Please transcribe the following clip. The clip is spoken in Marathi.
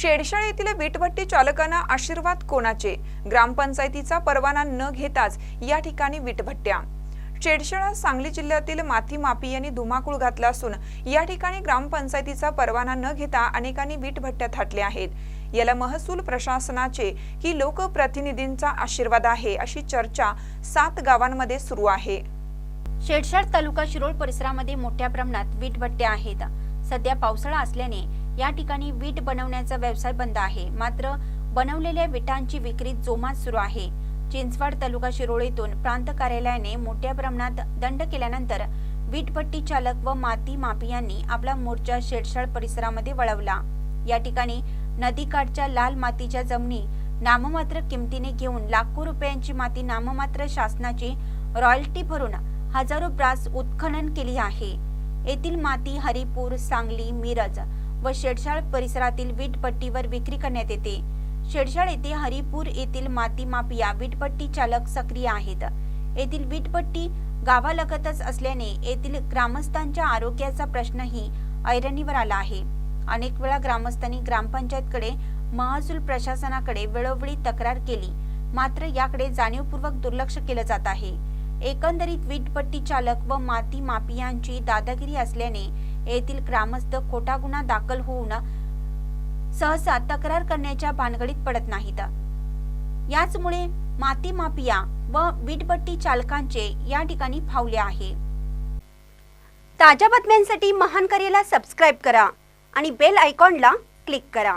शेडशाळ येथील वीटभट्टी चालकांना आशीर्वाद कोणाचे? ग्रामपंचायतीचा परवाना न घेताच या ठिकाणी वीटभट्ट्या. शेडशाळा सांगली जिल्ह्यातील माथीमापी यांनी धुमाकूळ घातला असून या ठिकाणी ग्रामपंचायतीचा परवाना न घेता अनेकांनी वीटभट्ट्या थाटल्या आहेत. याला महसूल प्रशासनाचे की लोकप्रतिनिधींचा आशीर्वाद आहे अशी चर्चा सात गावांमध्ये सुरू आहे. शेडशाळ तालुका शिरोळ परिसरामध्ये मोठ्या प्रमाणात वीटभट्ट्या आहेत. सध्या पावसाळा असल्याने या ठिकाणी वीट बनवण्याचा व्यवसाय बंद आहे. मात्र बनवलेल्या विटांची विक्री जोमात सुरू आहे. चिंचवड तालुका शिरोळीतून प्रांत कार्यालयाने मोठ्या प्रमाणात दंड केल्यानंतर वीटभट्टी चालक व माती मापियांनी आपला मोर्चा शेडशाळ परिसरामध्ये वळवला. या ठिकाणी नदीकाठच्या लाल मातीच्या जमिनी नाममात्र किमतीने घेऊन लाखो रुपयांची माती नाममात्र शासनाची रॉयल्टी भरून हजारो ब्रास उत्खनन केली आहे. येथील माती हरिपूर सांगली मिरज व शेडशाळ परिसरातील वीटपट्टीवर विक्री करण्यात येते. शेडशाळ येथे हरिपूर येथील माती माफिया वीटपट्टी चालक सक्रिय आहेत. येथील वीटपट्टी गावालगतच असल्याने येथील ग्रामस्थांच्या आरोग्याचा प्रश्नही ऐरणीवर आला आहे. अनेक वेळा ग्रामस्थांनी ग्रामपंचायतकडे महसूल प्रशासनाकडे वेळोवेळी तक्रार केली. मात्र याकडे जाणीवपूर्वक दुर्लक्ष केलं जात आहे. एकंदरीत वीटपट्टी चालक व माती मापियांची दादागिरी असल्याने येथील ग्रामस्थ खोटा गुन्हा दाखल होऊन सहसा तक्रार करण्याच्या भानगडीत पडत नाहीत. याचमुळे माती माफिया व वीटपट्टी चालकांचे या ठिकाणी फावले आहे. ताज्या बातम्यांसाठी महान करेला सबस्क्राईब करा आणि बेल आयकॉनला क्लिक करा.